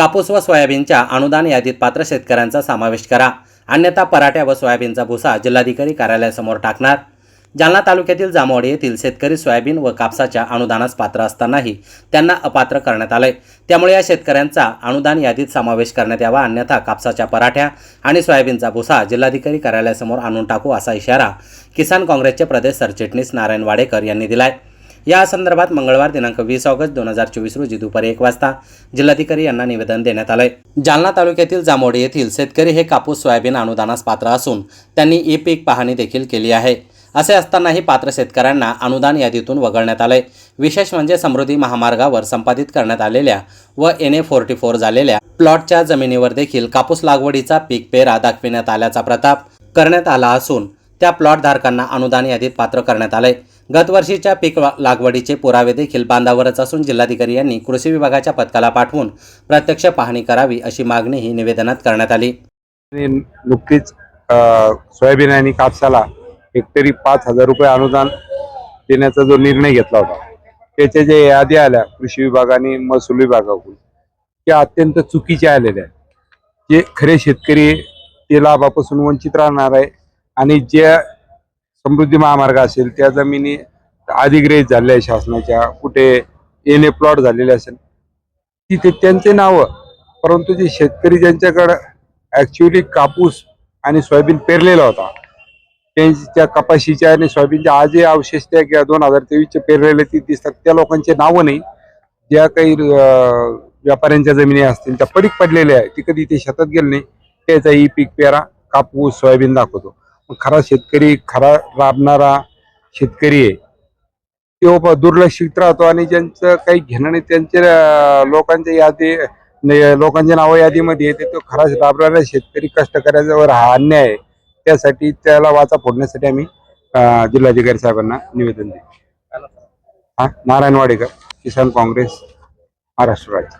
कापूस व सोयाबीनच्या अनुदान यादीत पात्र शेतकऱ्यांचा समावेश करा. अन्यथा पराठ्या व सोयाबीनचा भुसा जिल्हाधिकारी कार्यालयासमोर टाकणार. जालना तालुक्यातील जामवाडी येथील शेतकरी सोयाबीन व कापसाच्या अनुदानास पात्र असतानाही त्यांना अपात्र करण्यात आले त्यामुळे या शेतकऱ्यांचा अनुदान यादीत समावेश करण्यात यावा अन्यथा कापसाच्या पराठ्या आणि सोयाबीनचा भुसा जिल्हाधिकारी कार्यालयासमोर आणून टाकू असा इशारा किसान काँग्रेसचे प्रदेश सरचिटणीस नारायण वाडेकर यांनी दिलाय. या संदर्भात मंगळवार दिनांक वीस ऑगस्ट दोन हजार चोवीस रोजी दुपारी एक वाजता जिल्हाधिकारी यांना निवेदन देण्यात आलंय. जालना तालुक्यातील जामोडी येथील शेतकरी हे कापूस सोयाबीन अनुदानास पात्र असून त्यांनी ई पीक पाहणी देखील केली आहे. असे असतानाही पात्र शेतकऱ्यांना अनुदान यादीतून वगळण्यात आलंय. विशेष म्हणजे समृद्धी महामार्गावर संपादित करण्यात आलेल्या व एन ए फोर्टी फोर झालेल्या प्लॉटच्या जमिनीवर देखील कापूस लागवडीचा पीक पेरा दाखविण्यात आल्याचा प्रताप करण्यात आला असून त्या प्लॉट धारकांना अनुदान यादीत पात्र करण्यात आले गतवर्षीच्या पीक वा- लागवडीचे पुरावे देखील बांधावरच असून जिल्हाधिकारी यांनी कृषी विभागाच्या पथकाला पाठवून प्रत्यक्ष पाहणी करावी अशी मागणीही निवेदनात करण्यात आली. नुकतीच सोयाबीन आणि कापसाला हेक्टरी पाच हजार रुपये अनुदान देण्याचा जो निर्णय घेतला होता त्याच्या ज्या यादी आल्या कृषी विभागाने महसूल विभागाकडून त्या अत्यंत चुकीच्या आलेल्या आहेत. जे खरे शेतकरी ते लाभापासून वंचित राहणार आहे आणि ज्या समृद्धी महामार्ग असेल त्या जमिनी अधिग्रहित झालेल्या आहे शासनाच्या कुठे एन ए प्लॉट झालेले असेल. तिथे त्यांचे नावं परंतु जे शेतकरी ज्यांच्याकडं ॲक्च्युली कापूस आणि सोयाबीन पेरलेला होता त्यांच्या कपाशीच्या आणि सोयाबीनच्या आजही अवशेष त्या किंवा दोन हजार तेवीसचे पेरलेले ती दिसतात. त्या लोकांचे नावं नाही. ज्या काही व्यापाऱ्यांच्या जमिनी असतील त्या पडीक पडलेल्या आहे ती कधी ते शेतात गेले नाही. त्याचा ई पीक पेरा कापूस सोयाबीन दाखवतो. खरा शेतकरी खरा राबणारा शेतकरी आहे. तो दुर्लक्षित राहतो आणि ज्यांचं काही घेणं नाही त्यांचे अं, लोकांच्या यादी लोकांच्या नावं यादीमध्ये येते तो खरा राबणारा शेतकरी कष्टकऱ्याच्यावर हा अन्याय आहे. त्यासाठी त्याला वाचा फोडण्यासाठी आम्ही जिल्हाधिकारी साहेबांना निवेदन हा नारायण वाडेकर किसान काँग्रेस महाराष्ट्र राज्य.